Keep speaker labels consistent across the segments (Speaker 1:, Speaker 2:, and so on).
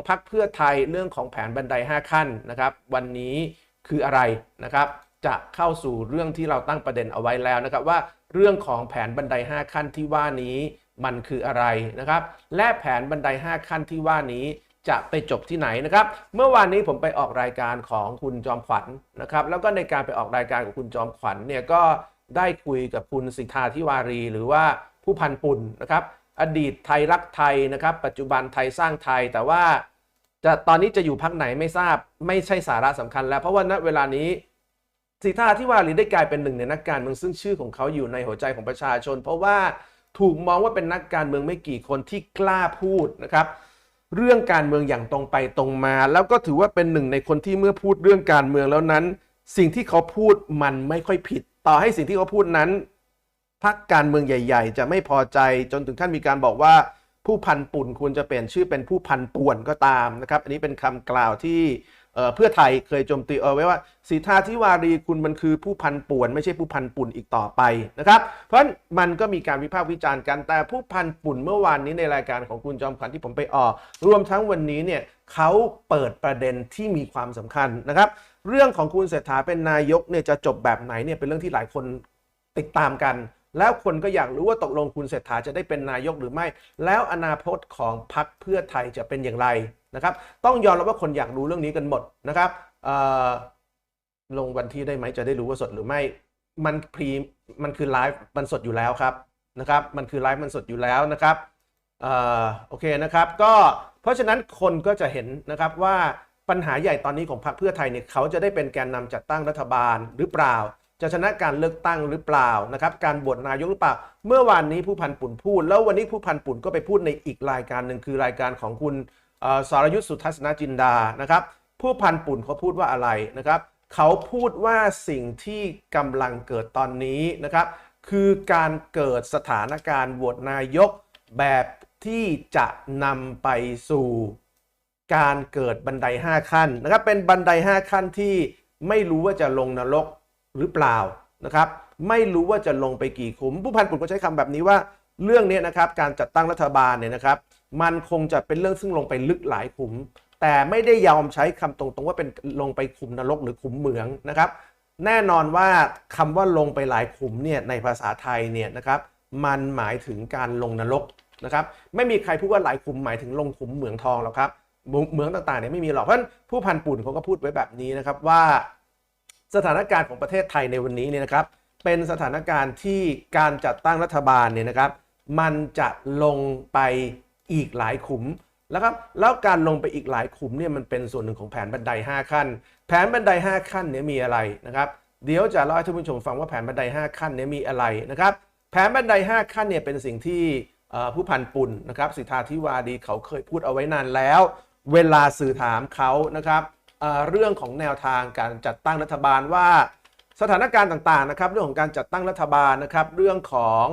Speaker 1: ของพรรคเพื่อไทยเรื่องของแผนบันได 5 ขั้นนะครับวันนี้คืออะไรนะครับจะเข้าสู่เรื่องที่เราตั้งประเด็นเอาไว้แล้วนะครับว่าเรื่องของแผนบันได 5 ขั้นที่ว่านี้มันคืออะไรนะครับและแผนบันได 5 ขั้นที่ว่านี้จะไปจบที่ไหนนะครับ เมื่อวานนี้ผมไปออกรายการของคุณจอมขวัญนะครับ แล้วก็ในการไปออกรายการของคุณจอมขวัญเนี่ยก็ได้คุยกับคุณสิทธาธิวารี หรือว่าผู้พันปุ่นนะครับ อดีตไทยรักไทยนะครับ ปัจจุบันไทยสร้างไทยแต่ว่า จะตอนนี้จะอยู่พักไหนไม่ทราบไม่ใช่สาระสำคัญแล้วเพราะว่าณเวลานี้สิทธาธิวารีได้กลายเป็นหนึ่งในนักการเมืองซึ่งชื่อของเขาอยู่ในหัวใจของประชาชน เพราะว่าถูกมองว่าเป็นนักการเมืองไม่กี่คนที่กล้าพูดนะครับ เรื่องการเมืองอย่างตรงไปตรงมา แล้วก็ถือว่าเป็นหนึ่งในคนที่เมื่อพูดเรื่องการเมืองแล้วนั้น สิ่งที่เขาพูดมันไม่ค่อยผิด ต่อให้สิ่งที่เขาพูดนั้นพรรคการเมืองใหญ่ ๆ จะไม่พอใจจนถึงขั้นมีการบอกว่า ผู้พันปุ่นควรจะเปลี่ยนชื่อเป็นผู้พันป่วนก็ตามนะครับอันนี้เป็นคำกล่าวที่เเพื่อไทยเคยโจมตีเอาไว้ว่าสีทาธิวารีคุณมันคือผู้พันป่วน ไม่ใช่ผู้พันปุ่นอีกต่อไปนะครับเพราะฉะนั้นมันก็มีการวิพากษ์วิจารณ์กันแต่ผู้พันปุ่นเมื่อวานนี้ในรายการของคุณจอมขวัญที่ผมไปออก รวมทั้งวันนี้เนี่ยเขาเปิดประเด็นที่มีความสำคัญนะครับ เรื่องของคุณเศรษฐาเป็นนายกเนี่ยจะจบแบบไหนเนี่ยเป็นเรื่องที่หลายคนติดตามกัน แล้วคนก็อยากรู้ว่าตกลงคุณเศรษฐาจะได้เป็นนายกหรือไม่ แล้วอนาคตของพรรคเพื่อไทยจะเป็นอย่างไรนะครับ ต้องยอมรับว่าคนอยากรู้เรื่องนี้กันหมดนะครับลงวันที่ได้ไหมจะได้รู้ว่าสดหรือไม่ มันพรีมันคือไลฟ์มันสดอยู่แล้วครับนะครับมันคือไลฟ์มันสดอยู่แล้วนะครับออโอเคนะครับ ก็เพราะฉะนั้นคนก็จะเห็นนะครับว่าปัญหาใหญ่ตอนนี้ของพรรคเพื่อไทยเนี่ยเขาจะได้เป็นแกนนำจัดตั้งรัฐบาลหรือเปล่า จะชนะการเลือกตั้งหรือเปล่านะครับการบวชนายกหรือเปล่า เมื่อวานนี้ผู้พันปุ่นพูด แล้ววันนี้ผู้พันปุ่นก็ไปพูดในอีกรายการหนึ่งคือรายการของคุณเอ่อสรยุทธสุทัศนจินดานะครับผู้พันปุ่นเขาพูดว่าอะไรนะครับเขาพูดว่าสิ่งที่กำลังเกิดตอนนี้นะครับ คือการเกิดสถานการณ์โหวตนายกแบบที่จะนำไปสู่การเกิดบันได 5 ขั้นนะครับเป็นบันได 5 ขั้นที่ไม่รู้ว่าจะลงนรก หรือเปล่านะครับ ไม่รู้ว่าจะลงไปกี่ขุม ผู้พันปุ่นก็ใช้คำแบบนี้ว่าเรื่องนี้นะครับการจัดตั้งรัฐบาลเนี่ยนะครับ มันคงจะเป็นเรื่องซึ่งลงไปลึกหลายขุม แต่ไม่ได้ยอมใช้คำตรงๆว่าเป็นลงไปขุมนรกหรือขุมเหมืองนะครับ แน่นอนว่าคำว่าลงไปหลายขุมเนี่ยในภาษาไทยเนี่ยนะครับมันหมายถึงการลงนรกนะครับ ไม่มีใครพูดว่าหลายขุมหมายถึงลงขุมเหมืองทองหรอกครับเหมืองต่างๆเนี่ยไม่มีหรอกเพราะผู้พันปุ่นเขาก็พูดไว้แบบนี้นะครับว่า สถานการณ์ของประเทศไทยในวันนี้เนี่ยนะครับ เป็นสถานการณ์ที่การจัดตั้งรัฐบาลเนี่ยนะครับ มันจะลงไปอีกหลายขุมแล้วครับแล้วการลงไปอีกหลายขุมเนี่ยมันเป็นส่วนหนึ่งของแผนบันได 5 ขั้น แผนบันได 5 ขั้นเนี่ยมีอะไรนะครับ เดี๋ยวจะเล่าให้ท่านผู้ชมฟังว่าแผนบันได 5 ขั้นเนี่ยมีอะไรนะครับ แผนบันได 5 ขั้นเนี่ยเป็นสิ่งที่ผู้พันปุ่นนะครับสิทธาธิวาดีเขาเคยพูดเอาไว้นานแล้ว เวลาสื่อถามเขานะครับ เรื่องของแนวทางการจัดตั้งรัฐบาลว่าสถานการณ์ต่างๆนะครับเรื่องของการจัดตั้งรัฐบาลนะครับ เรื่องของ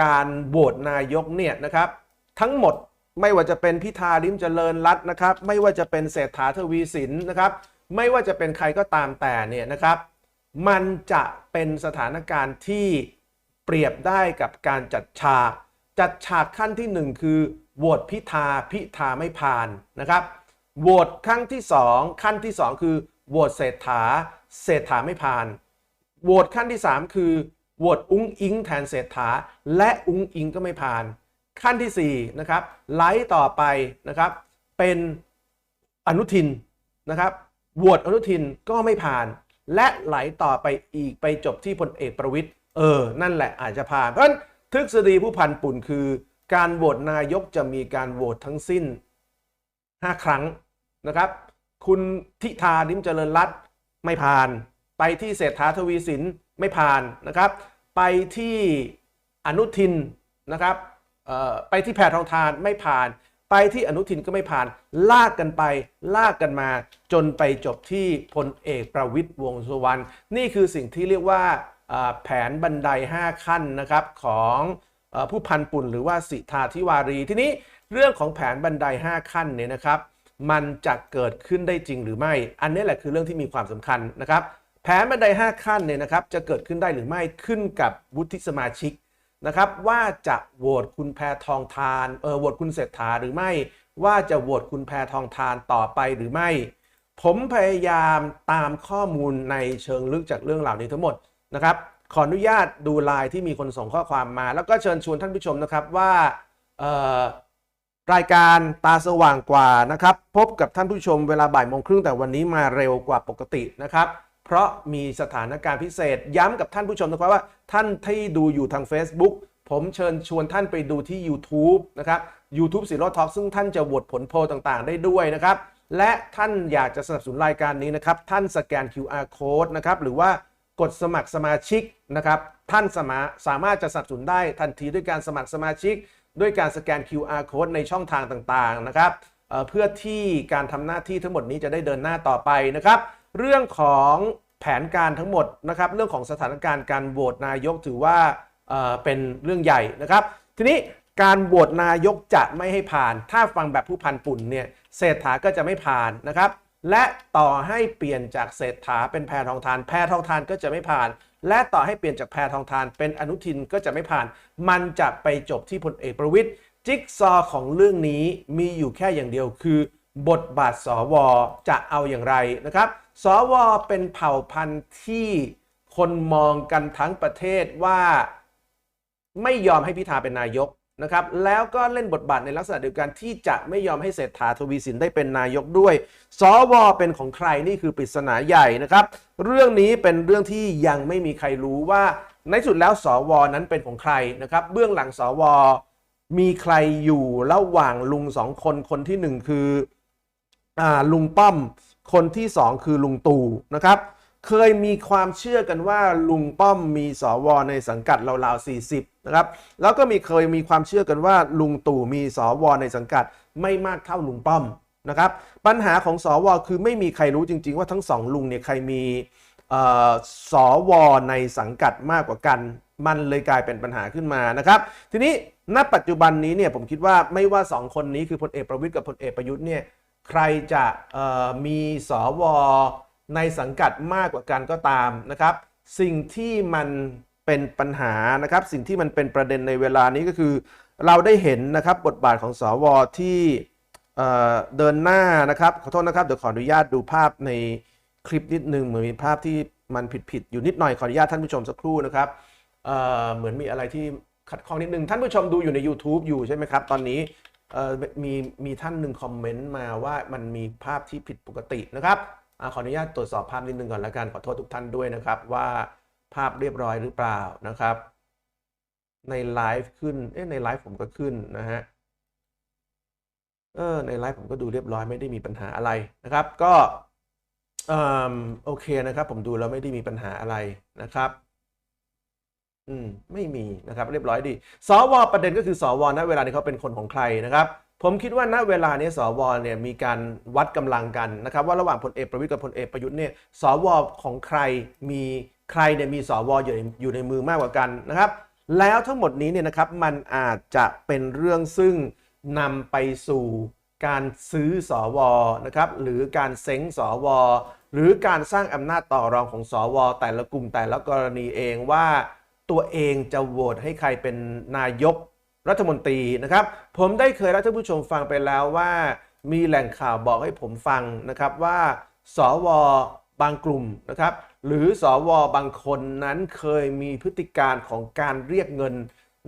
Speaker 1: การโหวตนายกเนี่ยนะครับ ทั้งหมดไม่ว่าจะเป็นพิธาลิมเจริญรัตนะครับ ไม่ว่าจะเป็นเศรษฐาทวีสินนะครับ ไม่ว่าจะเป็นใครก็ตามแต่เนี่ยนะครับ มันจะเป็นสถานการณ์ที่เปรียบได้กับการจัดฉาก จัดฉากขั้นที่หนึ่งคือโหวตพิธาพิธาไม่ผ่านนะครับ โหวตครั้งที่สองขั้นที่สองคือโหวตเศรษฐาเศรษฐาไม่ผ่านโหวตขั้นที่ 3 คือโหวตอุ้งอิงแทนเศรษฐา และอุ้งอิงก็ไม่ผ่าน ขั้นที่4นะครับไล่ต่อไปนะครับ เป็นอนุทินนะครับโหวตอนุทินก็ไม่ผ่าน และไหลต่อไปอีกไปจบที่พลเอกประวิตยเออ นั่นแหละอาจจะผ่าน เพราะฉะนั้นทฤษฎีผู้พันปุ่นคือ การโหวตนายกจะมีการโหวตทั้งสิ้น 5 ครั้ง นะครับ คุณทิธาลิมเจริญรัตน์ไม่ผ่าน ไปที่เศรษฐาทวีสินไม่ผ่านนะครับ ไปที่อนุทินนะครับไปที่แพทองทานไม่ผ่าน ไปที่อนุทินก็ไม่ผ่าน ลากกันไป ลากกันมาจนไปจบที่พลเอกประวิตยวงสุวรรณนี่คือสิ่งที่เรียกว่าแผนบันได 5 ขั้นนะครับของอผู้พันปุ่นหรือว่าสิทธาธิวารี ทีนี้เรื่องของแผนบันได 5 ขั้นเนี่ยนะครับ มันจะเกิดขึ้นได้จริงหรือไม่ อันนี้แหละคือเรื่องที่มีความสำคัญนะครับ แผนบันได5ขั้นเนี่ยนะครับจะเกิดขึ้นได้หรือไม่ขึ้นกับวุฒิสมาชิกนะครับ ว่าจะโหวตคุณแพทองทานเออโหวตคุณเศรษฐาหรือไม่ ว่าจะโหวตคุณแพทองทานต่อไปหรือไม่ ผมพยายามตามข้อมูลในเชิงลึกจากเรื่องเหล่านี้ทั้งหมดนะครับขออนุญาตดูไลน์ที่มีคนส่งข้อความมา แล้วก็เชิญชวนท่านผู้ชมนะครับว่าเออ รายการตาสว่างกว่านะครับ พบกับท่านผู้ชมเวลาบ่ายโมงครึ่งแต่วันนี้มาเร็วกว่าปกตินะครับ เพราะมีสถานการณ์พิเศษ ย้ำกับท่านผู้ชมนะครับว่า ท่านที่ดูอยู่ทาง Facebook ผมเชิญชวนท่านไปดูที่ YouTube นะครับ YouTube สีโรทอกซึ่งท่านจะโหวตผลโพลต่างๆ ได้ด้วยนะครับ และท่านอยากจะสนับสนุนรายการนี้นะครับ ท่านสแกน QR code นะครับ หรือว่ากดสมัครสมาชิกนะครับ ท่านสมาสามารถจะสนับสนุนได้ทันทีด้วยการสมัครสมาชิก ด้วยการสแกน QR code ในช่องทางต่างๆนะครับเเพื่อที่การทำหน้าที่ทั้งหมดนี้จะได้เดินหน้าต่อไปนะครับ เรื่องของแผนการทั้งหมดนะครับ เรื่องของสถานการณ์การโหวตนายกถือว่าเเป็นเรื่องใหญ่นะครับ ทีนี้การโหวตนายกจะไม่ให้ผ่าน ถ้าฟังแบบผู้พันปุ่นเนี่ยเศรษฐาก็จะไม่ผ่านนะครับ และต่อให้เปลี่ยนจากเศรษฐาเป็นแพรทองทาน แพรทองทานก็จะไม่ผ่าน และต่อให้เปลี่ยนจากแพทองทานเป็นอนุทินก็จะไม่ผ่าน มันจะไปจบที่พลเอกประวิทย์จิ๊กซอของเรื่องนี้มีอยู่แค่อย่างเดียวคือ บทบาทสวจะเอาอย่างไรนะครับ สวเป็นเผ่าพันธุ์ที่คนมองกันทั้งประเทศว่า ไม่ยอมให้พิธาเป็นนายก นะครับแล้วก็เล่นบทบาทในลักษณะเดียวกันที่จะไม่ยอมให้เศรษฐาทวีสินได้เป็นนายกด้วย สวเป็นของใครนี่คือปริศนาใหญ่นะครับ เรื่องนี้เป็นเรื่องที่ยังไม่มีใครรู้ว่าในสุดแล้วสวนั้นเป็นของใครนะครับ เบื้องหลังสวมีใครอยู่ระหว่างลุงสองคนคนที่หนึ่งคืออลุงป้อม คนที่สองคือลุงตู่นะครับ เคยมีความเชื่อกันว่าลุงป้อมมีสวในสังกัดราวๆ40นะครับแล้วก็มีเคยมีความเชื่อกันว่าลุงตู่มีสวในสังกัดไม่มากเท่าลุงป้อมนะครับปัญหาของสวคือไม่มีใครรู้จริง ๆ ว่าทั้งสองลุงเนี่ยใครมีเอ่อสวในสังกัดมากกว่ากัน มันเลยกลายเป็นปัญหาขึ้นมานะครับ ทีนี้ณปัจจุบันนี้เนี่ยผมคิดว่าไม่ว่าสองคนนี้คือพลเอกประวิตยกับพลเอกประยุทธ์เนี่ยใครจะมีสว ในสังกัดมากกว่ากันก็ตามนะครับ สิ่งที่มันเป็นปัญหานะครับ สิ่งที่มันเป็นประเด็นในเวลานี้ก็คือ เราได้เห็นนะครับบทบาทของสวที่เอ่อเดินหน้านะครับ ขอโทษนะครับเดี๋ยวขออนุญาตดูภาพในคลิปนิดนึงเหมือนมีภาพที่มันผิดๆอยู่นิดหน่อยขออนุญาตท่านผู้ชมสักครู่นะครับเเหมือนมีอะไรที่ขัดข้องนิดนึงท่านผู้ชมดูอยู่ใน YouTube อยู่ใช่ไหมครับ ตอนนี้มีมีท่านหนึ่งคอมเมนต์มาว่ามันมีภาพที่ผิดปกตินะครับ ขออนุญาตตรวจสอบภาพนิดนึงก่อนแล้วกันขอโทษทุกท่านด้วยนะครับ ว่าภาพเรียบร้อยหรือเปล่านะครับ ในไลฟ์ขึ้นเอ๊ะในไลฟ์ผมก็ขึ้นนะฮะเออในไลฟ์ผมก็ดูเรียบร้อยไม่ได้มีปัญหาอะไรนะครับ ก็เอ่อโอเคนะครับ ผมดูแล้วไม่ได้มีปัญหาอะไรนะครับ อืมไม่มีนะครับ เรียบร้อยดีสวประเด็นก็คือสวณเวลานี้เขาเป็นคนของใครนะครับ ผมคิดว่าณเวลานี้สวเนี่ยมีการวัดกำลังกันนะครับว่าระหว่างพลเอกประวิตยกับพลเอกประยุทธ์เนี่ยสวของใครมีใครเนี่ยมีสวอยู่ในอยู่ในมือมากกว่ากันนะครับ แล้วทั้งหมดนี้เนี่ยนะครับมันอาจจะเป็นเรื่องซึ่งนำไปสู่การซื้อสวนะครับหรือการเซ้งสวหรือการสร้างอำนาจต่อรองของสวแต่ละกลุ่มแต่ละกรณีเองว่าตัวเองจะโหวตให้ใครเป็นนายก รัฐมนตรีนะครับ ผมได้เคยเล่าท่านผู้ชมฟังไปแล้วว่า มีแหล่งข่าวบอกให้ผมฟังนะครับว่า สวบางกลุ่มนะครับ หรือสวบางคนนั้นเคยมีพฤติการของการเรียกเงิน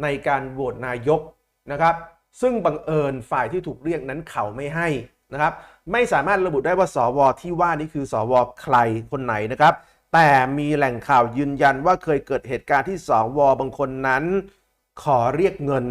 Speaker 1: ในการโหวตนายกนะครับ ซึ่งบังเอิญฝ่ายที่ถูกเรียกนั้นเขาไม่ให้นะครับ ไม่สามารถระบุได้ว่าสวที่ว่านี้คือ สวใครคนไหนนะครับ แต่มีแหล่งข่าวยืนยันว่าเคยเกิดเหตุการณ์ที่สวบางคนนั้น ขอเรียกเงิน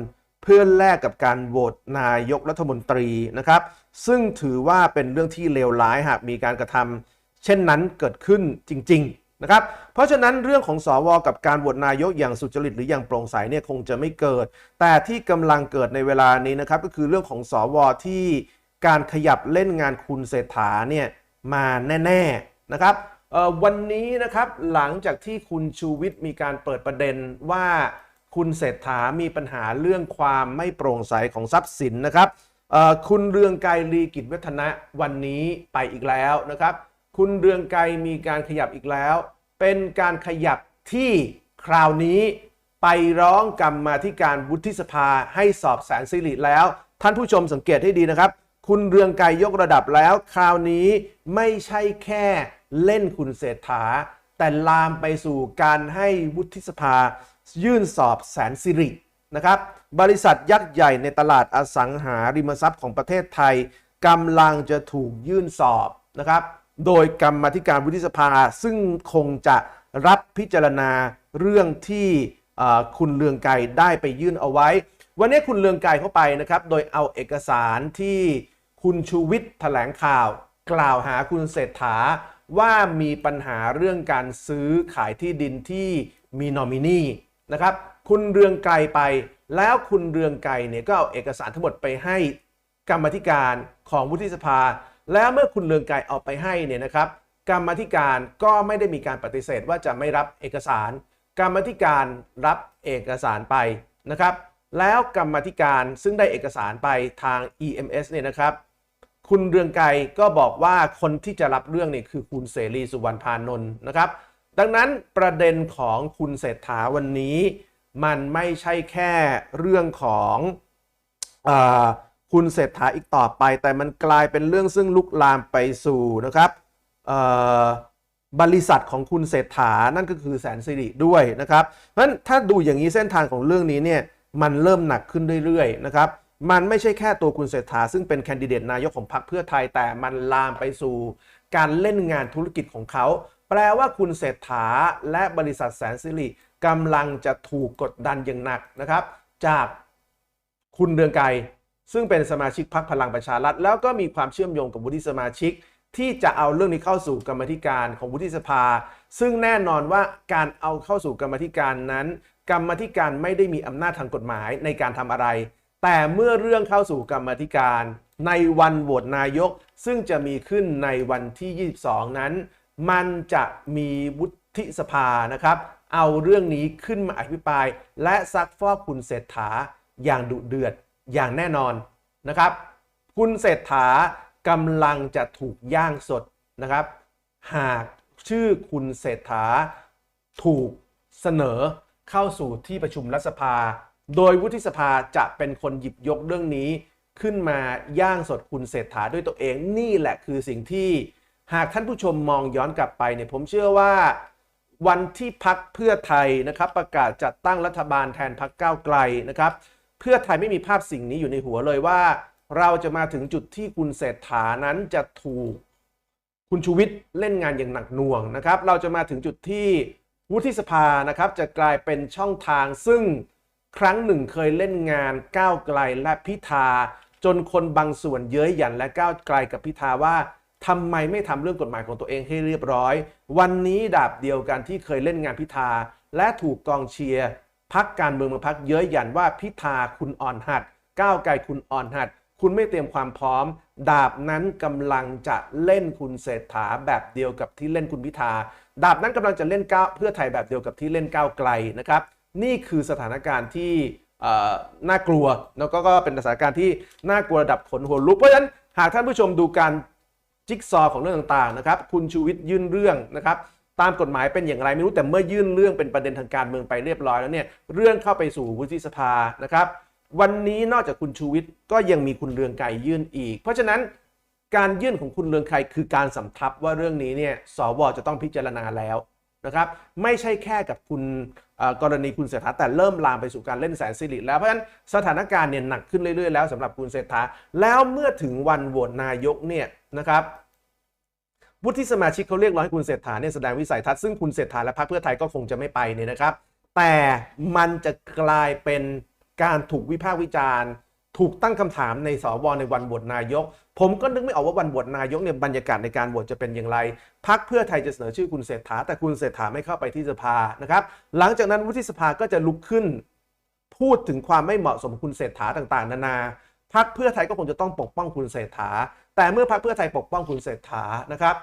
Speaker 1: เพื่อแลกกับการโหวตนายกรัฐมนตรีนะครับ ซึ่งถือว่าเป็นเรื่องที่เลวร้ายหากมีการกระทำเช่นนั้นเกิดขึ้นจริง ๆ นะครับ เพราะฉะนั้นเรื่องของสวกับการโหวตนายกอย่างสุจริตหรืออย่างโปร่งใสเนี่ยคงจะไม่เกิด แต่ที่กำลังเกิดในเวลานี้นะครับ ก็คือเรื่องของสวที่การขยับเล่นงานคุณเศรษฐาเนี่ยมาแน่ ๆ นะครับวันนี้นะครับหลังจากที่คุณชูวิทย์มีการเปิดประเด็นว่า คุณเศรษฐามีปัญหาเรื่องความไม่โปร่งใสของทรัพย์สินนะครับคุณเรืองไกรลีกิจวัฒนะวันนี้ไปอีกแล้วนะครับ คุณเรืองไกรมีการขยับอีกแล้ว เป็นการขยับที่คราวนี้ไปร้องกรรมมาธิการวุฒิสภาให้สอบแสนสิริแล้ว ท่านผู้ชมสังเกตให้ดีนะครับ คุณเรืองไกรยกระดับแล้ว คราวนี้ไม่ใช่แค่เล่นคุณเศรษฐา แต่ลามไปสู่การให้วุฒิสภา ยื่นสอบแสนสิรินะครับ บริษัทยักษ์ใหญ่ในตลาดอสังหาริมทรัพย์ของประเทศไทยกำลังจะถูกยื่นสอบนะครับ โดยกรรมธิการวุฒิสภาซึ่งคงจะรับพิจารณาเรื่องที่คุณเลืองไกรได้ไปยื่นเอาไว้ วันนี้คุณเลืองไกรเข้าไปนะครับ โดยเอาเอกสารที่คุณชูวิทย์แถลงข่าว กล่าวหาคุณเศรษฐา ว่ามีปัญหาเรื่องการซื้อขายที่ดินที่มีนอมินีนะครับ คุณเรืองไกรไป แล้วคุณเรืองไกรเนี่ยก็เอาเอกสารทั้งหมดไปให้กรรมธิการของวุฒิสภา แล้วเมื่อคุณเลืองไกรเอาไปให้เนี่ยนะครับกรรมธิการก็ไม่ได้มีการปฏิเสธว่าจะไม่รับเอกสาร กรรมธิการรับเอกสารไปนะครับ แล้วกรรมธิการซึ่งได้เอกสารไปทาง EMS เนี่ยนะครับ คุณเรืองไกรก็บอกว่าคนที่จะรับเรื่องเนี่ยคือคุณเสรีสุวรรณพานนท์นะครับ ดังนั้นประเด็นของคุณเศรษฐาวันนี้มันไม่ใช่แค่เรื่องของอคุณเศรษฐาอีกต่อไป แต่มันกลายเป็นเรื่องซึ่งลุกลามไปสู่นะครับบริษัทของคุณเศรษฐานั่นก็คือแสนสิริด้วยนะครับเพราะฉะนั้นถ้าดูอย่างนี้เส้นทางของเรื่องนี้เนี่ยมันเริ่มหนักขึ้นเรื่อยๆนะครับ มันไม่ใช่แค่ตัวคุณเศรษฐาซึ่งเป็นแคนดิเดตนายกของพรรคเพื่อไทยแต่มันลามไปสู่การเล่นงานธุรกิจของเขา แปลว่าคุณเศรษฐาและบริษัทแสนสิริกำลังจะถูกกดดันอย่างหนักนะครับ จากคุณเรืองไกรซึ่งเป็นสมาชิกพรรคพลังประชารัฐ แล้วก็มีความเชื่อมโยงกับวุฒิสมาชิก ที่จะเอาเรื่องนี้เข้าสู่กรรมธิการของวุฒิสภา ซึ่งแน่นอนว่าการเอาเข้าสู่กรรมธิการนั้น กรรมธิการไม่ได้มีอำนาจทางกฎหมายในการทำอะไร แต่เมื่อเรื่องเข้าสู่กรรมธิการ ในวันโหวตนายก ซึ่งจะมีขึ้นในวันที่ 22 นั้น มันจะมีวุฒิสภานะครับ เอาเรื่องนี้ขึ้นมาอภิปราย และซักฟอกคุณเศรษฐาอย่างดุเดือดอย่างแน่นอนนะครับ คุณเศรษฐากำลังจะถูกย่างสดนะครับ หากชื่อคุณเศรษฐาถูกเสนอเข้าสู่ที่ประชุมรัฐสภา โดยวุฒิสภาจะเป็นคนหยิบยกเรื่องนี้ ขึ้นมาย่างสดคุณเศรษฐาด้วยตัวเองนี่แหละคือสิ่งที่หากท่านผู้ชมมองย้อนกลับไปเนี่ยผมเชื่อว่า วันที่พักเพื่อไทยนะครับ ประกาศจัดตั้งรัฐบาลแทนพักก้าวไกลนะครับ เพื่อไทยไม่มีภาพสิ่งนี้อยู่ในหัวเลยว่า เราจะมาถึงจุดที่คุณเศรษฐานั้นจะถูก คุณชูวิทย์เล่นงานอย่างหนักหน่วงนะครับ เราจะมาถึงจุดที่วุฒิสภานะครับ จะกลายเป็นช่องทางซึ่ง ครั้งหนึ่งเคยเล่นงานก้าวไกลและพิธา จนคนบางส่วนเย้ยหยันและก้าวไกลกับพิธาว่าทำไมไม่ทำเรื่องกฎหมายของตัวเองให้เรียบร้อย วันนี้ดาบเดียวกันที่เคยเล่นงานพิธา และถูกกองเชียร์พักการเมืองมาพักเย้ยหยันว่าพิธาคุณอ่อนหัด ก้าวไกลคุณอ่อนหัด คุณไม่เตรียมความพร้อม ดาบนั้นกำลังจะเล่นคุณเศรษฐาแบบเดียวกับที่เล่นคุณพิธา ดาบนั้นกำลังจะเล่นก้าวเพื่อไทยแบบเดียวกับที่เล่นก้าวไกลนะครับ นี่คือสถานการณ์ที่น่ากลัวแล้วก็ก็เป็นสถานการณ์ที่น่ากลัวระดับขนหัวลุกเพราะฉะนั้นหากท่านผู้ชมดูการจิ๊กซอของเรื่องต่างๆนะครับคุณชูวิทย์ยื่นเรื่องนะครับตามกฎหมายเป็นอย่างไรไม่รู้แต่เมื่อยื่นเรื่องเป็นประเด็นทางการเมืองไปเรียบร้อยแล้วเนี่ยเรื่องเข้าไปสู่วุฒิสภานะครับวันนี้นอกจากคุณชูวิทย์ก็ยังมีคุณเรืองไกรยื่นอีก เพราะฉะนั้นการยื่นของคุณเรืองไกรคือการสำทับว่าเรื่องนี้เนี่ยสวจะต้องพิจารณาแล้ว นะครับไม่ใช่แค่กับคุณกรณีคุณเศรษฐาแต่เริ่มลามไปสู่การเล่นแสนสิริแล้วเพราะฉะนั้นสถานการณ์เนี่ยหนักขึ้นเรื่อยๆแล้วสำหรับคุณเศรษฐาแล้วเมื่อถึงวันโหวตนายกเนี่ยนะครับวุฒิสมาชิกเขาเรียกร้องให้คุณเศรษฐาเนี่ยแสดงวิสัยทัศน์ซึ่งคุณเศรษฐาและพรรคเพื่อไทยก็คงจะไม่ไปเนี่ยนะครับ แต่มันจะกลายเป็นการถูกวิพากษ์วิจารณ์ ถูกตั้งคำถามในสวในวันโหวตนายก ผมก็นึกไม่ออกว่าวันโหวตนายกเนี่ยบรรยากาศในการโหวตจะเป็นอย่างไรพรรคเพื่อไทยจะเสนอชื่อคุณเศรษฐา แต่คุณเศรษฐาไม่เข้าไปที่สภานะครับ หลังจากนั้นวุฒิสภาก็จะลุกขึ้น พูดถึงความไม่เหมาะสมของคุณเศรษฐาต่างๆ นานาพรรคเพื่อไทยก็คงจะต้องปกป้องคุณเศรษฐา แต่เมื่อพรรคเพื่อไทยปกป้องคุณเศรษฐานะครับ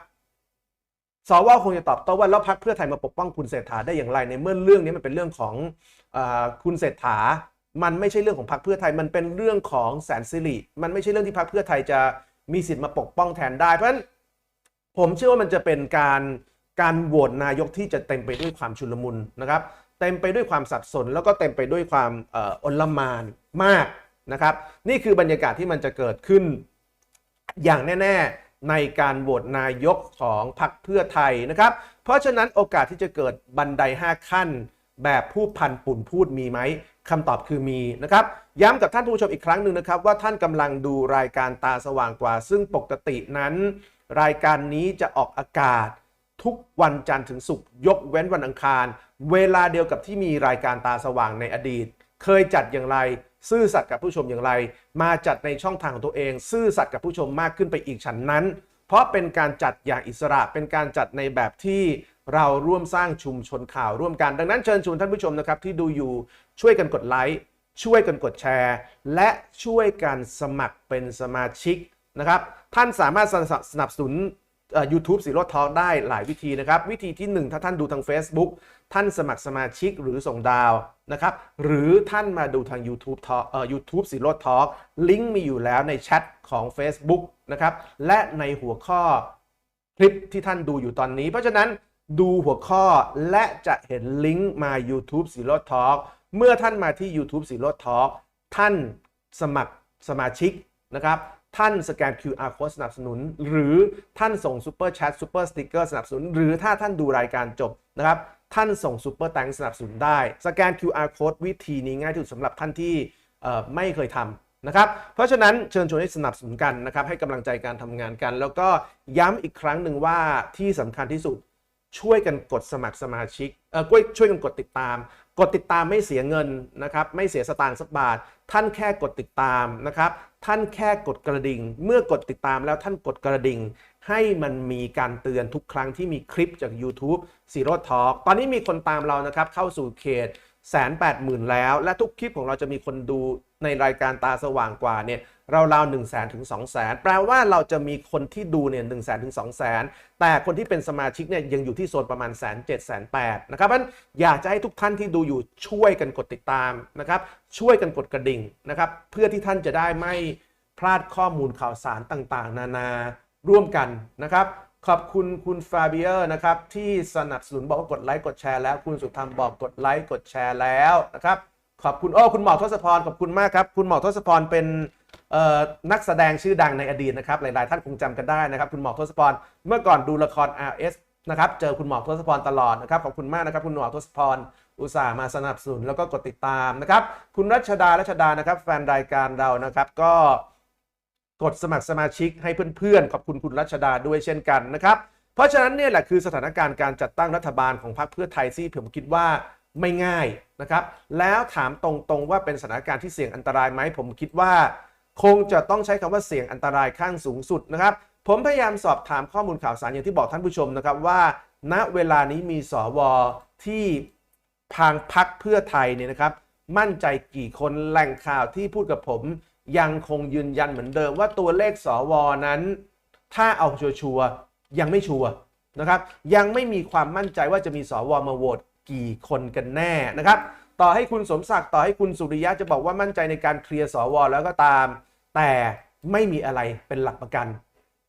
Speaker 1: สวคงจะตอบโต้ว่าแล้วพรรคเพื่อไทยมาปกป้องคุณเศรษฐาได้อย่างไรในเมื่อเรื่องนี้มันเป็นเรื่องของอคุณเศรษฐา มันไม่ใช่เรื่องของพรรคเพื่อไทย มันเป็นเรื่องของแสนสิริมันไม่ใช่เรื่องที่พรรคเพื่อไทยจะมีสิทธิ์มาปกป้องแทนได้ เพราะฉะนั้นผมเชื่อว่ามันจะเป็นการการโหวตนายกที่จะเต็มไปด้วยความชุลมุนนะครับ เต็มไปด้วยความสับสน แล้วก็เต็มไปด้วยความอ่อนลหมานมากนะครับ นี่คือบรรยากาศที่มันจะเกิดขึ้น อย่างแน่ ๆในการโหวตนายกของพรรคเพื่อไทยนะครับ เพราะฉะนั้นโอกาสที่จะเกิดบันได 5 ขั้น แบบผู้พันปุ่นพูดมีไหมคำตอบคือมีนะครับ ย้ำกับท่านผู้ชมอีกครั้งหนึ่งนะครับ ว่าท่านกำลังดูรายการตาสว่างกว่า ซึ่งปกตินั้น รายการนี้จะออกอากาศ ทุกวันจันทร์ถึงศุกร์ยกเว้นวันอังคาร เวลาเดียวกับที่มีรายการตาสว่างในอดีต เคยจัดอย่างไร ซื่อสัตย์กับผู้ชมอย่างไร มาจัดในช่องทางของตัวเอง ซื่อสัตย์กับผู้ชมมากขึ้นไปอีกฉันนั้น เพราะเป็นการจัดอย่างอิสระเป็นการจัดในแบบที่ เราร่วมสร้างชุมชนข่าวร่วมกัน ดังนั้นเชิญชวนท่านผู้ชมนะครับที่ดูอยู่ช่วยกันกดไลค์ช่วยกันกดแชร์ และช่วยกันสมัครเป็นสมาชิกนะครับ ท่านสามารถสนับสนุนยูทูบสีรดทองได้หลายวิธีนะครับ วิธีที่ 1 ถ้าท่านดูทาง Facebook ท่านสมัครสมาชิกหรือส่งดาวนะครับ หรือท่านมาดูทาง YouTube Talk เอ่อ YouTube สีรดทอลิงก์มีอยู่แล้วในแชทของ Facebook นะครับ และในหัวข้อคลิปที่ท่านดูอยู่ตอนนี้ เพราะฉะนั้น ดูหัวข้อและจะเห็นลิงก์มา YouTube สีโรดทอเมื่อท่านมาที่ YouTube สีโรดทอท่านสมัครสมาชิกนะครับ ท่านสแกน QR code สนับสนุน หรือท่านส่งซูเปอร์แชทซูเปอร์สติกเกอร์สนับสนุน หรือถ้าท่านดูรายการจบนะครับ ท่านส่งซูเปอร์แตงสนับสนุนได้ สแกน QR code วิธีนี้ง่ายที่สุดสำหรับท่านที่ไม่เคยทำนะครับ เพราะฉะนั้นเชิญชวนให้สนับสนุนกันนะครับ ให้กำลังใจการทำงานกัน แล้วก็ย้ำอีกครั้งหนึ่งว่าที่สำคัญที่สุด ช่วยกันกดสมัครสมาชิกเออช่วยกันกดติดตาม กดติดตามไม่เสียเงินนะครับ ไม่เสียสตางค์สักบาท ท่านแค่กดติดตามนะครับ ท่านแค่กดกระดิ่ง เมื่อกดติดตามแล้วท่านกดกระดิ่ง ให้มันมีการเตือนทุกครั้งที่มีคลิปจาก YouTube ซีโร่ทอ k ตอนนี้มีคนตามเรานะครับ เข้าสู่เขตแสนแปดหมื่นแล้ว และทุกคลิปของเราจะมีคนดูในรายการตาสว่างกว่าเนี่ย ราวๆหนึ่งแสนถึงสองแสนแปลว่าเราจะมีคนที่ดูเนี่ยหนึ่งแสนถึงสองแสนแต่คนที่เป็นสมาชิกเนี่ยยังอยู่ที่โซนประมาณแสนเจ็ดแสนแปดนะครับเพราะฉะนั้นอยากจะให้ทุกท่านที่ดูอยู่ช่วยกันกดติดตามนะครับช่วยกันกดกระดิ่งนะครับเพื่อที่ท่านจะได้ไม่พลาดข้อมูลข่าวสารต่างๆ นานาร่วมกันนะครับขอบคุณคุณฟาเบียนะครับที่สนับสนุนบอกว่ากดไลค์กดแชร์แล้ว คุณสุธรรมบอกกดไลค์กดแชร์แล้วนะครับขอบคุณโอ้คุณหมอทศพรขอบคุณมากครับ คุณหมอทศพรเป็น นักแสดงชื่อดังในอดีตนะครับหลาย ๆ ท่านคงจำกันได้นะครับ คุณหมอทศพรเมื่อก่อนดูละคร RS นะครับเจอคุณหมอทศพรตลอดนะครับขอบคุณมากนะครับคุณหมอทศพรอุตส่าห์มาสนับสนุนแล้วก็กดติดตามนะครับคุณรัชดารัชดานะครับ แฟนรายการเรานะครับก็กดสมัครสมาชิกให้เพื่อนๆขอบคุณคุณรัชดาด้วยเช่นกันนะครับเพราะฉะนั้นเนี่ยแหละคือสถานการณ์การจัดตั้งรัฐบาลของพรรคเพื่อไทยที่ผมคิดว่าไม่ง่ายนะครับแล้วถามตรงๆว่าเป็นสถานการณ์ที่เสี่ยงอันตรายไหมผมคิดว่า คงจะต้องใช้คำว่าเสี่ยงอันตรายขั้นสูงสุดนะครับ ผมพยายามสอบถามข้อมูลข่าวสารอย่างที่บอกท่านผู้ชมนะครับว่า ณเวลานี้มีสวที่ทางพักเพื่อไทยเนี่ยนะครับ มั่นใจกี่คนแหล่งข่าวที่พูดกับผม ยังคงยืนยันเหมือนเดิมว่าตัวเลขสวนั้น ถ้าเอาชัวร์ยังไม่ชัวร์นะครับ ยังไม่มีความมั่นใจว่าจะมีสวมาโหวตกี่คนกันแน่นะครับ ต่อให้คุณสมศักดิ์ต่อให้คุณสุริยะจะบอกว่ามั่นใจในการเคลียร์สวแล้วก็ตาม แต่ไม่มีอะไรเป็นหลักประกัน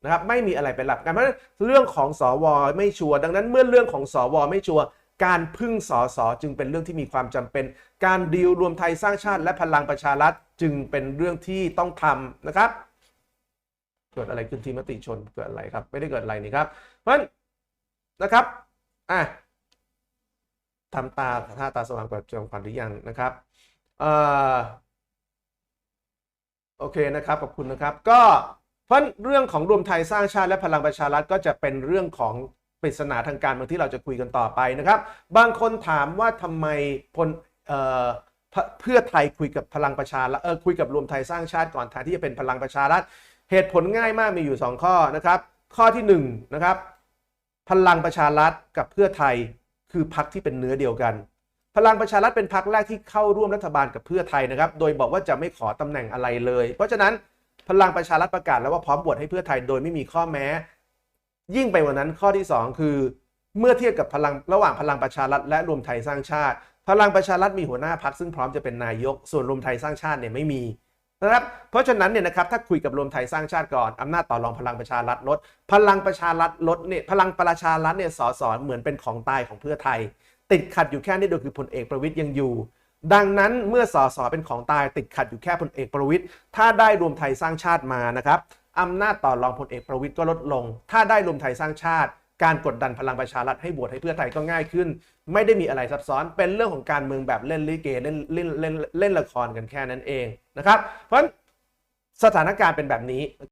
Speaker 1: นะครับไม่มีอะไรเป็นหลักประกันเพราะฉะนั้นเรื่องของสวไม่ชัวร์ดังนั้นเมื่อเรื่องของสวไม่ชัวร์การพึ่งสสจึงเป็นเรื่องที่มีความจำเป็น การดีลรวมไทยสร้างชาติและพลังประชารัฐจึงเป็นเรื่องที่ต้องทำนะครับ เกิดอะไรขึ้นที่มติชนเกิดอะไรครับ ไม่ได้เกิดอะไรนี่ครับ เพราะฉะนั้นนะครับอะ ทำตาท่าตาสว่างกว่าจอมขวัญหรือยังนะครับเออโอเคนะครับขอบคุณนะครับ ก็เพราะเรื่องของรวมไทยสร้างชาติและพลังประชารัฐก็จะเป็นเรื่องของปริศนาทางการเมืองที่เราจะคุยกันต่อไปนะครับ บางคนถามว่าทำไมพลเออเพื่อไทยคุยกับพลังประชารัฐเออคุยกับรวมไทยสร้างชาติก่อนแทนที่จะเป็นพลังประชารัฐเหตุผลง่ายมากมีอยู่ 2 ข้อนะครับ ข้อที่1นะครับพลังประชารัฐกับเพื่อไทย คือพักที่เป็นเนื้อเดียวกัน พลังประชารัฐเป็นพักแรกที่เข้าร่วมรัฐบาลกับเพื่อไทยนะครับ โดยบอกว่าจะไม่ขอตำแหน่งอะไรเลย เพราะฉะนั้นพลังประชารัฐประกาศแล้วว่าพร้อมบวชให้เพื่อไทยโดยไม่มีข้อแม้ ยิ่งไปกว่านั้นข้อที่ 2 คือ เมื่อเทียบกับพลังระหว่างพลังประชารัฐและรวมไทยสร้างชาติ พลังประชารัฐมีหัวหน้าพักซึ่งพร้อมจะเป็นนายก ส่วนรวมไทยสร้างชาติเนี่ยไม่มี นะครับเพราะฉะนั้นเนี่ยนะครับถ้าคุยกับรวมไทยสร้างชาติก่อนอำนาจต่อรองพลังประชารัฐลด พลังประชารัฐลดเนี่ยพลังประชารัฐเนี่ยสอสอเหมือนเป็นของตายของเพื่อไทย ติดขัดอยู่แค่นี้เดียวคือพลเอกประวิตยยังอยู่ ดังนั้นเมื่อสอสอเป็นของตายติดขัดอยู่แค่พลเอกประวิตยถ้าได้รวมไทยสร้างชาติมานะครับอำนาจต่อรองพลเอกประวิตยก็ลดลง ถ้าได้รวมไทยสร้างชาติ การกดดันพลังประชารัฐให้บวชให้เพื่อไทยก็ง่ายขึ้น ไม่ได้มีอะไรซับซ้อนเป็นเรื่องของการเมืองแบบเล่นลิเกเล่นเล่นเล่นเล่นละครกันแค่นั้นเองนะครับ เพราะสถานการณ์เป็นแบบนี้